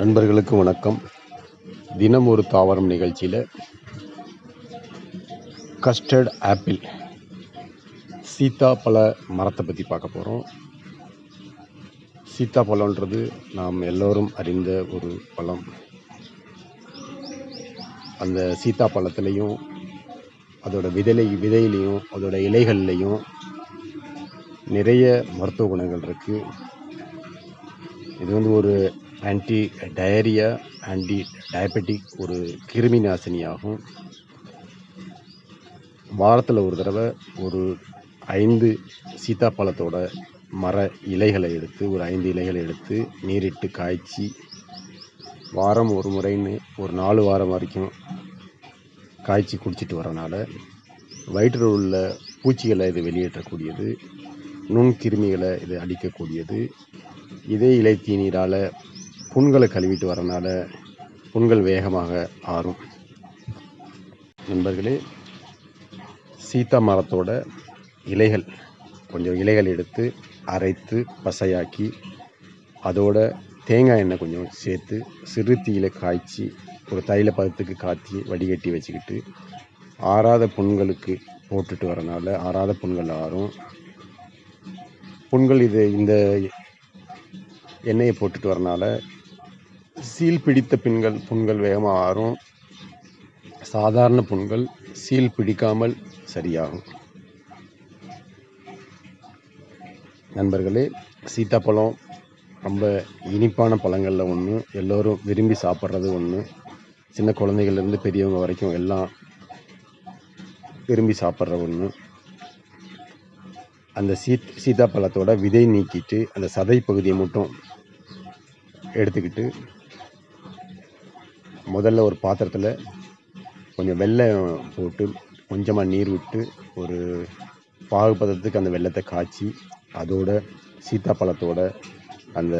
நண்பர்களுக்கு வணக்கம். தினம் ஒரு தாவரம் நிகழ்ச்சியில் கஸ்டர்ட் ஆப்பிள் சீத்தாப்பழ மரத்தை பற்றி பார்க்க போகிறோம் சீத்தாப்பழன்றது நாம் எல்லோரும் அறிந்த ஒரு பழம். அந்த சீத்தாப்பழத்துலேயும் அதோட விதலை விதையிலையும் அதோட இலைகள்லையும் நிறைய மருத்துவ குணங்கள் இருக்குது இது வந்து ஒரு ஆன்டி டயரியா ஆன்டி டயபெட்டிக் ஒரு கிருமி நாசினியாகும். வாரத்தில் ஒரு தடவை ஒரு ஐந்து சீத்தாப்பழத்தோட மர இலைகளை எடுத்து ஒரு ஐந்து இலைகளை எடுத்து நீரிட்டு காய்ச்சி வாரம் ஒரு முறைன்னு ஒரு நாலு வாரம் வரைக்கும் காய்ச்சி குடிச்சிட்டு வரனால வயிற்றில் உள்ள பூச்சிகளை இது வெளியேற்றக்கூடியது நுண்கிருமிகளை இது அடிக்கக்கூடியது. இதே இலை தீநீரால் புண்களை கழுவிட்டு வரனால புண்கள் வேகமாக ஆறும். நண்பர்களே சீத்தா மரத்தோட இலைகள் கொஞ்சம் இலைகள் எடுத்து அரைத்து பசையாக்கி அதோட தேங்காய் எண்ணெய் கொஞ்சம் சேர்த்து சிறு தீயில காய்ச்சி ஒரு தைல பதத்துக்கு காய்ச்சி வடிகட்டி வச்சுக்கிட்டு ஆறாத புண்களுக்கு போட்டுட்டு வரனால ஆறாத புண்கள் ஆறும். புண்கள் இது இந்த எண்ணெயை போட்டுட்டு வரனால சீல் பிடித்த பின்கள் புண்கள் வேகமாக ஆறும். சாதாரண புண்கள் சீல் பிடிக்காமல் சரியாகும். நண்பர்களே சீத்தாப்பழம் ரொம்ப இனிப்பான பழங்களில் ஒன்று எல்லோரும் விரும்பி சாப்பிட்றது ஒன்று சின்ன குழந்தைகள்லேருந்து பெரியவங்க வரைக்கும் எல்லாம் விரும்பி சாப்பிட்ற ஒன்று அந்த சீத் சீத்தாப்பழத்தோட விதை நீக்கிட்டு அந்த சதை பகுதியை மட்டும் எடுத்துக்கிட்டு முதல்ல ஒரு பாத்திரத்தில் கொஞ்சம் வெல்லம் போட்டு கொஞ்சமாக நீர் விட்டு ஒரு பாகுபதத்துக்கு அந்த வெல்லத்தை காய்ச்சி அதோட சீத்தாப்பழத்தோட அந்த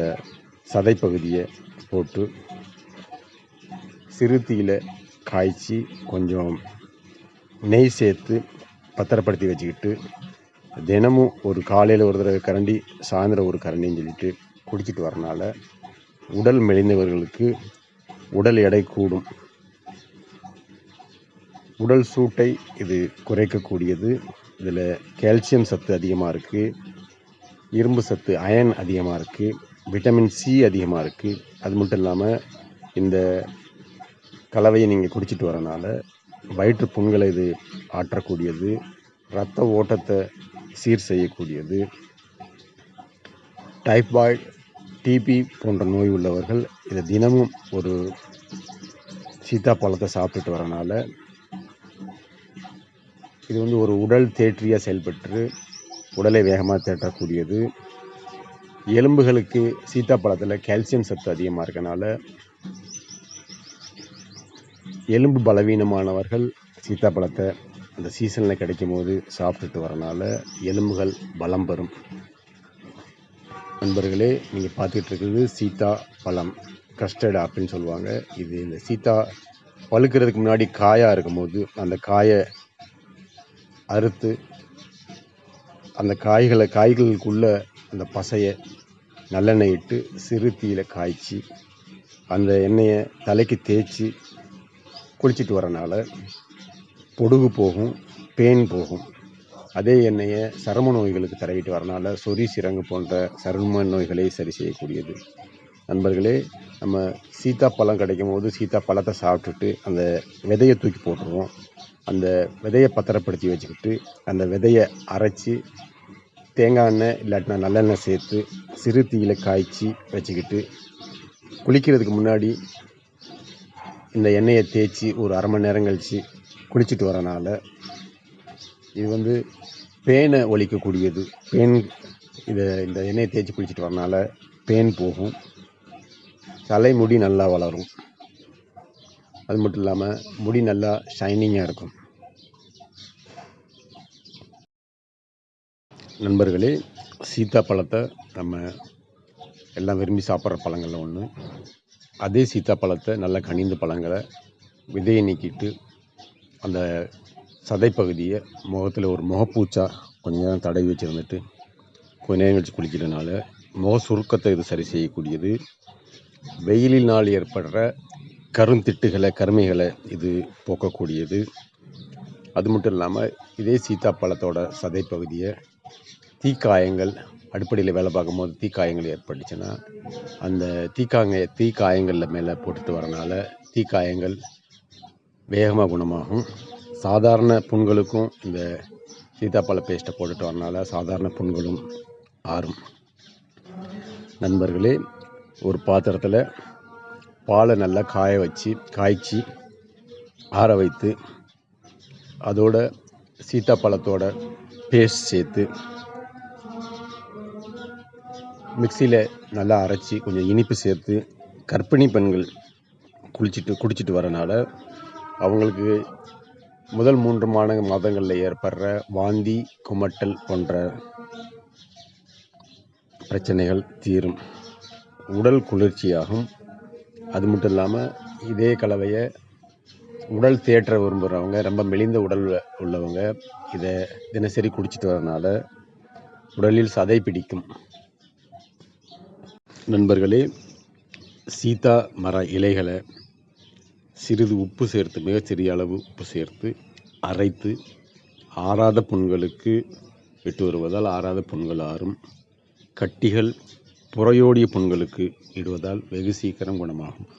சதை பகுதியை போட்டு சிறுத்தியில் காய்ச்சி கொஞ்சம் நெய் சேர்த்து பத்திரப்படுத்தி வச்சுக்கிட்டு தினமும் ஒரு காலையில் ஒரு தடவை கரண்டி சாயந்தரம் ஒரு கரண்டின்னு சொல்லிட்டு குடிச்சிட்டு வரனால உடல் மெலிந்தவர்களுக்கு உடல் எடை கூடும். உடல் சூட்டை இது குறைக்கக்கூடியது. இதில் கால்சியம் சத்து அதிகமாக இருக்குது இரும்பு சத்து அயன் அதிகமாக இருக்குது விட்டமின் சி அதிகமாக இருக்குது அது மட்டும் இல்லாமல் இந்த கலவையை நீங்கள் குடிச்சிட்டு வரனால வயிற்று புண்களை இது ஆற்றக்கூடியது. இரத்த ஓட்டத்தை சீர் செய்யக்கூடியது. டைஃபாய்டு டிபி போன்ற நோய் உள்ளவர்கள் இதை தினமும் ஒரு சீத்தாப்பழத்தை சாப்பிட்டுட்டு வரனால இது வந்து ஒரு உடல் தேற்றியாக செயல்பட்டு உடலை வேகமாக தேட்டக்கூடியது எலும்புகளுக்கு சீத்தாப்பழத்தில் கால்சியம் சத்து அதிகமாக இருக்கனால எலும்பு பலவீனமானவர்கள் சீத்தாப்பழத்தை அந்த சீசனில் கிடைக்கும் போது சாப்பிட்டுட்டு வரனால எலும்புகள் பலம் பெறும். நண்பர்களே நீங்கள் பார்த்துக்கிட்டு இருக்கிறது சீதா பழம் கஸ்டர்ட் ஆப்பிள்னு சொல்லுவாங்க. இது இந்த சீதா பழுக்கிறதுக்கு முன்னாடி காயாக இருக்கும்போது அந்த காயை அறுத்து அந்த காய்களை காய்களுக்குள்ள அந்த பசையை நல்லெண்ணெய் இட்டு சிறு தீயில காய்ச்சி அந்த எண்ணெயை தலைக்கு தேய்ச்சி குளிச்சிட்டு வரனால பொடுகு போகும் பேன் போகும். அதே எண்ணெயை சரும நோய்களுக்கு தரவிட்டு வரனால சொறி சிரங்கு போன்ற சரும நோய்களை சரி செய்யக்கூடியது. நண்பர்களே நம்ம சீத்தா பழம் கிடைக்கும் போது சீத்தா பழத்தை சாப்பிட்டுட்டு அந்த விதையை தூக்கி போட்டுருவோம். அந்த விதையை பத்திரப்படுத்தி வச்சுக்கிட்டு அந்த விதையை அரைச்சி தேங்காய் எண்ணெய் இல்லாட்டினா நல்லெண்ணெய் சேர்த்து சிறு தீயில காய்ச்சி வச்சுக்கிட்டு குளிக்கிறதுக்கு முன்னாடி இந்த எண்ணெயை தேய்ச்சி ஒரு அரை மணி நேரம் கழித்து குளிச்சுட்டு வரனால இது வந்து பேனை ஒழிக்கக்கூடியது பேன். இதை இந்த எண்ணெயை தேய்ச்சி குளிச்சுட்டு வரனால பேன் போகும். தலைமுடி நல்லா வளரும். அது மட்டும் இல்லாமல் முடி நல்லா ஷைனிங்காக இருக்கும். நண்பர்களே சீத்தாப்பழத்தை நம்ம எல்லாம் விரும்பி சாப்பிட்ற பழங்களில் ஒன்று அதே சீத்தாப்பழத்தை நல்லா கனிந்த பழங்களை விதையை நீக்கிட்டு அந்த சதைப்பகுதியை முகத்தில் ஒரு முகப்பூச்சா கொஞ்ச நேரம் தடவி வச்சுருந்துட்டு கொஞ்ச நேரம் கழிச்சு குளிக்கிறதுனால முக சுருக்கத்தை இது சரி செய்யக்கூடியது. வெயிலினால் ஏற்படுற கருந்திட்டுகளை கருமைகளை இது போக்கக்கூடியது. அது மட்டும் இல்லாமல் இதே சீத்தாப்பழத்தோட சதைப்பகுதியை தீக்காயங்கள் அடிப்படையில் வேலை பார்க்கும்போது தீக்காயங்கள் ஏற்பட்டுச்சுன்னா அந்த தீக்காங்க தீக்காயங்களில் மேலே போட்டுட்டு வரனால தீக்காயங்கள் வேகமாக குணமாகும். சாதாரண புண்களுக்கும் இந்த சீதாப்பழ பேஸ்ட்டை போட்டுட்டு வரனால சாதாரண புண்களும் ஆறும். நண்பர்களே ஒரு பாத்திரத்தில் பாலை நல்லா காய வச்சு காய்ச்சி ஆற வைத்து அதோட சீத்தாப்பழத்தோட பேஸ்ட் சேர்த்து மிக்சியில் நல்லா அரைச்சி கொஞ்சம் இனிப்பு சேர்த்து கர்ப்பிணி பெண்கள் குளிச்சுட்டு குடிச்சிட்டு வரனால அவங்களுக்கு முதல் மூன்று மாத மாதங்களில் ஏற்படுற வாந்தி குமட்டல் போன்ற பிரச்சனைகள் தீரும். உடல் குளிர்ச்சியாகும். அது மட்டும் இல்லாமல் இதே கலவையை உடல் தேற்ற விரும்புகிறவங்க ரொம்ப மெலிந்த உடல் உள்ளவங்க இதை தினசரி குடிச்சிட்டு வரனால உடலில் சதை பிடிக்கும். நண்பர்களே சீதா மர இலைகளை சிறிது உப்பு சேர்த்து மிகச்சிறிய அளவு உப்பு சேர்த்து அரைத்து ஆறாத புண்களுக்கு விட்டு வருவதால் ஆறாத புண்கள் ஆறும். கட்டிகள் புறையோடிய புண்களுக்கு இடுவதால் வெகு சீக்கிரம் குணமாகும்.